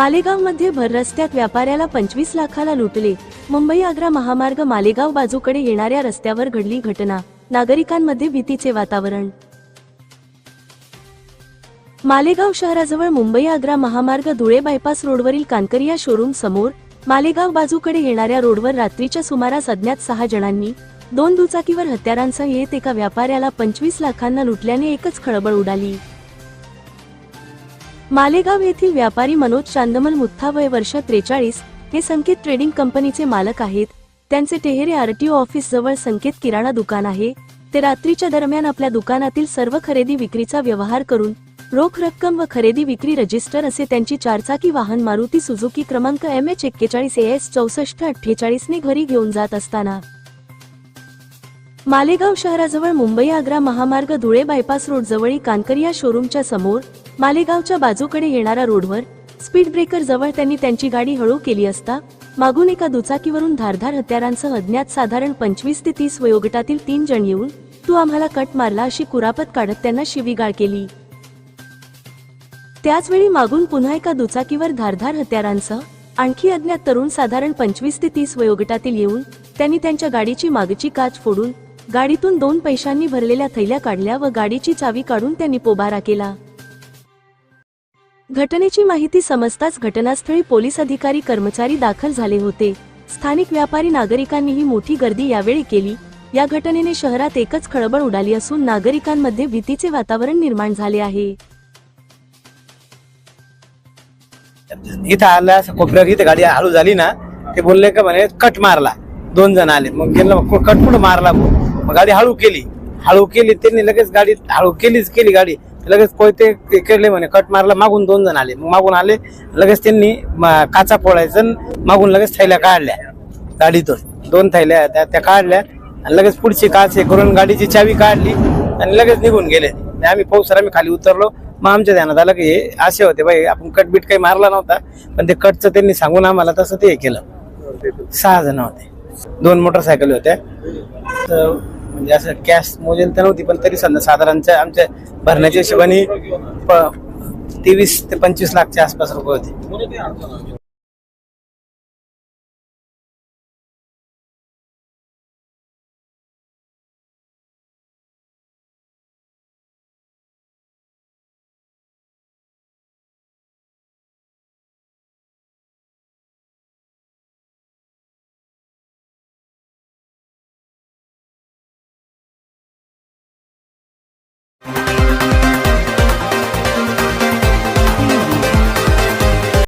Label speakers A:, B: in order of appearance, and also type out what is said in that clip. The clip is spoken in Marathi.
A: मालेगावमध्ये भर रस्त्यात व्यापाऱ्याला पंचवीस लाखाला लुटले. मुंबई आग्रा महामार्ग मालेगाव बाजूकडे येणाऱ्या रस्त्यावर घडली घटना. नागरिकांमध्ये भीतीचे वातावरण. मालेगाव शहराजवळ मुंबई आग्रा महामार्ग धुळे बायपास रोडवरील कानकरिया शोरूम समोर मालेगाव बाजूकडे येणाऱ्या रोडवर रात्रीच्या सुमारास अज्ञात सहा जणांनी दोन दुचाकीवर हत्यारांसह येत एका व्यापाऱ्याला पंचवीस लाखांना लुटल्याने एकच खळबळ उडाली. मालेगाव येथील व्यापारी मनोज चांदमल मुथ्था वय वर्ष त्रेचाळीस हे संकेत ट्रेडिंग कंपनीचे मालक आहेत. त्यांचे टेहेरे आरटीओ ऑफिस जवळ संकेत किराणा दुकान आहे. ते रात्रीच्या दरम्यान आपल्या दुकानातील सर्व खरेदी विक्रीचा व्यवहार करून रोख रक्कम व खरेदी विक्री रजिस्टर असे त्यांची चारचाकी वाहन मारुती सुझुकी क्रमांक एम एच एक्केचाळीस एस चौसष्ट अठ्ठेचाळीसने घरी घेऊन जात असताना. मालेगाव शहराजवळ मुंबई आग्रा महामार्ग धुळे बायपास रोड जवळी कानकरिया शोरूमच्या समोर मालेगावच्या बाजूकडे येणाऱ्या रोडवर स्पीड ब्रेकर जवळ त्यांनी त्यांची गाडी हळू केली असता मागून एका दुचाकीवरून धारधार हत्यारांसह अज्ञात साधारण पंचवीस ते तीस वयोगटातील तीन जण येऊन तू आम्हाला कट मारला अशी कुरापत काढत त्यांना शिवीगाळ केली. त्याचवेळी मागून पुन्हा एका दुचाकीवर धारधार हत्यारांसह आणखी अज्ञात तरुण साधारण पंचवीस ते तीस वयोगटातील येऊन त्यांनी त्यांच्या गाडीची मागची काच फोडून गाडीतून दोन पैशांनी भरलेल्या थैल्या काढल्या व गाडीची चावी काढून त्यांनी पोबारा केला. घटनेची माहिती समजताच घटनास्थळी पोलीस अधिकारी कर्मचारी दाखल झाले होते. स्थानिक व्यापारी नागरिकांनीही मोठी गर्दी यावेळी केली. या घटनेने शहरात एकच खळबळ उडाली असून नागरिकांमध्ये भीतीचे वातावरण निर्माण झाले आहे.
B: इथं आला कोपऱ्यावर इथे गाडी हळू झाली ना ते बोलले का म्हणे कट मारला. दोन जण आले. मग गेलं कट कुठं मारला मग गाडी हळू केली. हळू केली त्यांनी लगेच गाडी हळू केलीच केली गाडी. लगेच कोयते केले म्हणे कट मारला मागून दोन जण आले. मग मागून आले लगेच त्यांनी काचा फोडायचं आणि मागून लगेच थैल्या काढल्या. गाडीतून. दोन थैल्या त्या त्या काढल्या आणि लगेच पुढची काच हे करून गाडीची चावी काढली आणि लगेच निघून गेले. आम्ही पाऊस आम्ही खाली उतरलो. मग आमच्या ध्यानात आलं की हे असे होते बाई आपण कट बीट काही मारला नव्हता पण ते कटचं त्यांनी सांगून आम्हाला तसं ते हे केलं. सहा जण होते. दोन मोटरसायकल होत्या. तर म्हणजे असं कॅश मोजेल तर नव्हती पण तरी समजा साधारणच्या आमच्या भरण्याच्या हिशोबाने प- तेवीस ते पंचवीस लाखच्या आसपास रुपये होते.